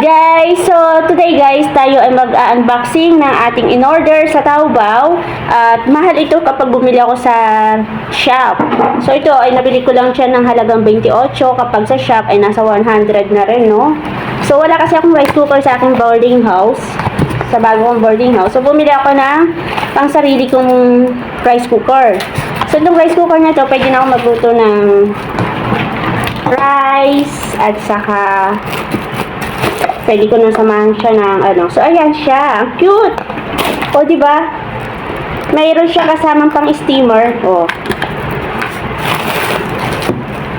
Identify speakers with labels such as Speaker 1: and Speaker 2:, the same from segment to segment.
Speaker 1: guys! So, today guys, tayo ay mag-unboxing ng ating in-order sa Taobao. At mahal ito kapag bumili ako sa shop. So, ito ay nabili ko lang siya ng halagang 28. Kapag sa shop ay nasa 100 na rin, no? So, wala kasi akong rice cooker sa aking boarding house. Sa bago kong boarding house. So, bumili ako ng pang sarili kong rice cooker. So, itong rice cooker na to, pwede na ako magluto ng rice at saka pwede ko nang samahan siya ng ano. So, ayan siya. Ang cute! O, ba? Mayroon siya kasamang pang steamer. O.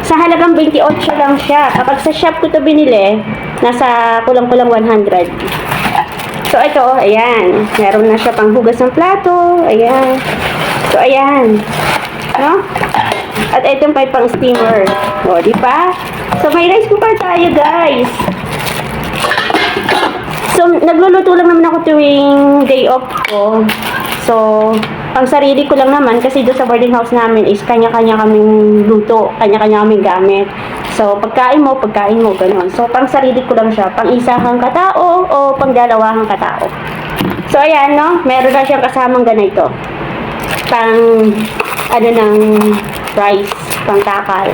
Speaker 1: Sa halagang 28 lang siya. Kapag sa shop ko to binili, nasa kulang-kulang 100. So, ito, ayan. Meron na siya pang hugas ng plato. Ayan. So, ayan. No? At ito pa pang steamer. O, di ba? So, may rice cooker tayo, guys. So, nagluluto lang naman ako tuwing day off ko. So, pang sarili ko lang naman kasi doon sa boarding house namin is kanya-kanya kaming luto, kanya-kanya kaming gamit. So, pagkain mo, pagkain mo, ganun. So, pang sarili ko lang siya. Pang isahang katao o pang dalawahang katao. So, ayan, no? Meron na siyang kasamang ganito. Pang, ano ng rice, pang takal.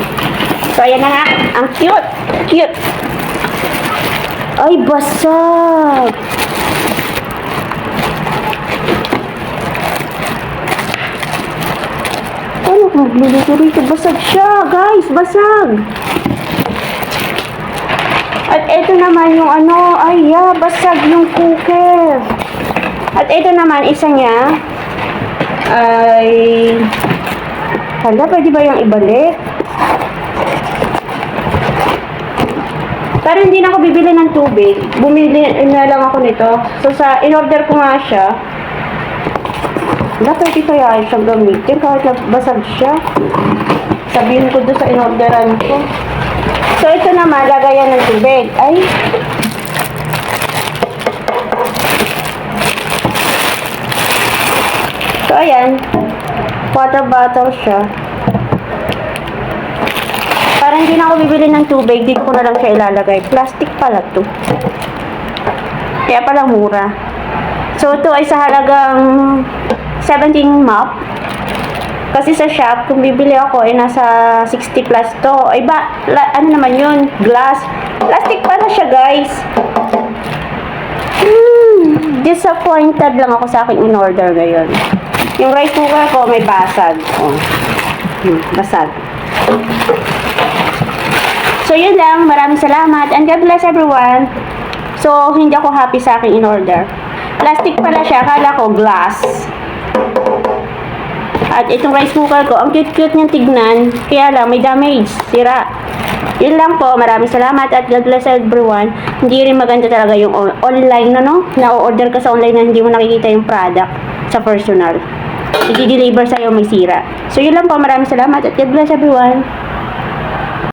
Speaker 1: So, ayan na nga. Ang cute! Cute! Ay, basag! Ano kung magluluto rito? Basag siya, guys! Basag! At ito naman yung ano, ay yeah, basag yung cooker. At ito naman, isa niya, ay, hala, pwede ba yung ibalik? Pero hindi na ako bibili ng tubig. Bumili na lang ako nito. So, sa, in-order ko nga siya. Wala, pwede kaya siyang gamitin kahit nagbasag siya. Sabihin ko doon sa in-orderan ko. So, ito naman, lagayan ng tubig. Ay, So, ayan. Water bottle siya. Para hindi na ako bibili ng tubig, dito ko na lang siya ilalagay. Plastic pala to. Kaya pala mura. So, ito ay sa halagang 17 mop. Kasi sa shop, kung bibili ako, ay nasa 60 plus to. Ay ba, la, ano naman yun? Glass. Plastic pala siya, guys. Hmm, disappointed lang ako sa aking in-order ngayon. Yung rice cooker ko, may basag. Oh. Hmm, basag. So, yun lang. Maraming salamat. And God bless everyone. So, hindi ako happy sa aking in-order. Plastic pala siya. Akala ko glass. At itong rice cooker ko, ang cute-cute niyang tignan. Kaya lang, may damage. Sira. Yun lang po. Maraming salamat at God bless everyone. Hindi rin maganda talaga yung on- online na no? Na-order ka sa online na hindi mo nakikita yung product sa personal. I-deliver sa'yo may sira. So, yun lang po. Maraming salamat at God bless everyone.